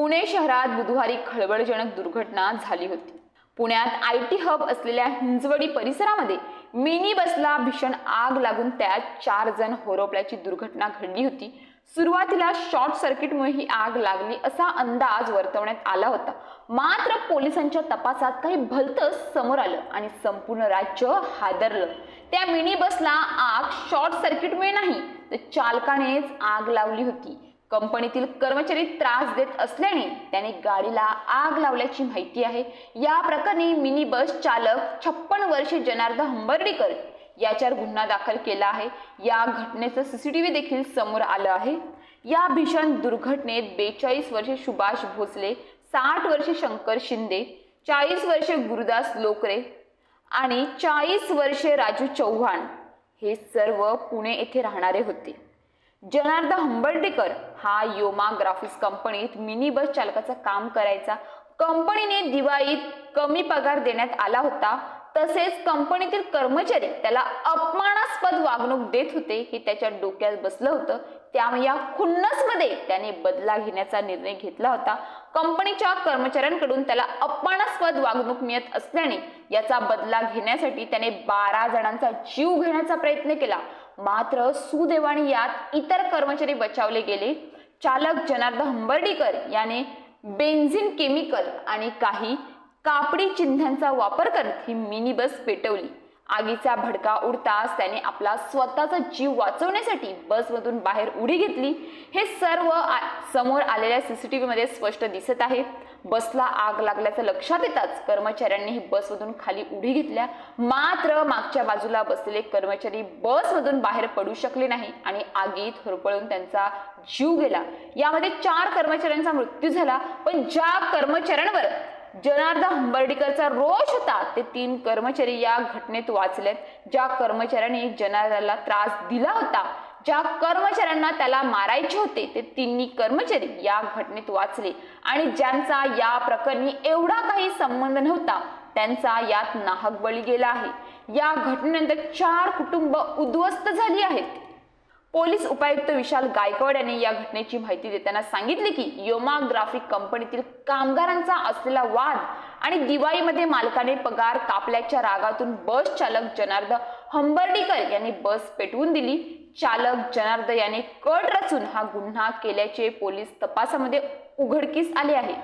पुणे शहरात बुधवारी खळबळजनक दुर्घटना झाली होती. पुण्यात आय टी हब असलेल्या हिंजवडी परिसरामध्ये मिनी बसला भीषण आग लागून त्यात चार जण होरपल्याची दुर्घटना घडली होती. सुरुवातीला शॉर्ट सर्किटमुळे ही आग लागली असा अंदाज वर्तवण्यात आला होता. मात्र पोलिसांच्या तपासात काही भलतंच समोर आलं आणि संपूर्ण राज्य हादरलं. त्या मिनी बसला आग शॉर्ट सर्किटमुळे नाही तर चालकानेच आग लावली होती. कंपनीतील कर्मचारी त्रास देत असल्याने त्याने गाडीला आग लावल्याची माहिती आहे. या प्रकरणी मिनी बस चालक छप्पन वर्षे जनार्दन हंबर्डीकर याच्यावर गुन्हा दाखल केला आहे. या घटनेचं सीसीटीव्ही देखील समोर आलं आहे. या भीषण दुर्घटनेत बेचाळीस वर्षे सुभाष भोसले साठ वर्षे शंकर शिंदे चाळीस वर्षे गुरुदास लोकरे आणि चाळीस वर्षे राजू चव्हाण हे सर्व पुणे येथे राहणारे होते. जनार्दन हंबर्डेकर हा योमा ग्राफिक्स कंपनीत मिनी बस चालकाचं काम करायचा. कंपनीने दिवाळीत कमी पगार देण्यात आला होता. तसेच कंपनीतील कर्मचारी त्याला अपमानास्पद वागणूक देत होते हे त्याच्या डोक्यात बसलं होतं. त्यामुळे या खुन्नसमध्ये त्याने बदला घेण्याचा निर्णय घेतला होता. कंपनीच्या कर्मचाऱ्यांकडून त्याला अपमानास्पद वागणूक मिळत असल्याने याचा बदला घेण्यासाठी त्याने बारा जणांचा जीव घेण्याचा प्रयत्न केला. मात्र सुदैवाने यात इतर कर्मचारी बचावले गेले. चालक जनार्दन हंबर्डीकर याने बेन्झिन केमिकल आणि काही कापडी चिन्हांचा वापर करत ही मिनी बस पेटवली. आगीचा भडका उडताच त्याने आपला स्वतःचा जीव वाचवण्यासाठी बसमधून बाहेर उडी घेतली. हे सर्व समोर आलेल्या सीसीटीव्ही मध्ये स्पष्ट दिसत आहे. बसला आग लागल्याचं लक्षात येताच कर्मचाऱ्यांनी ही बसमधून खाली उडी घेतल्या. मात्र मागच्या बाजूला बसलेले कर्मचारी बसमधून बाहेर पडू शकले नाही आणि आगीत होरपळून त्यांचा जीव गेला. यामध्ये चार कर्मचाऱ्यांचा मृत्यू झाला. पण ज्या कर्मचाऱ्यांवर जनार्दन हंबर्डीकरचा रोष होता. ते तीन कर्मचारी या घटनेत वाचलेत. ज्या कर्मचाऱ्यांनी जनार्दनला त्रास दिला होता ज्या कर्मचाऱ्यांना त्याला मारायचे होते ते तिन्ही कर्मचारी या घटनेत वाचले. आणि ज्यांचा या प्रकरणी एवढा काही संबंध नव्हता त्यांचा यात नाहक बळी गेला आहे. या घटनेनंतर चार कुटुंब उद्ध्वस्त झाली आहेत. पोलीस उपायुक्त विशाल गायकवाड यांनी या घटनेची माहिती देताना सांगितले की योमा ग्राफिक कंपनीतील कामगारांचा असलेला वाद आणि दिवाळीमध्ये मालकाने पगार कापल्याच्या रागातून बस चालक जनार्द हंबर्डीकर यांनी बस पेटवून दिली. चालक जनार्द याने कट रचून हा गुन्हा केल्याचे पोलीस तपासामध्ये उघडकीस आले आहे.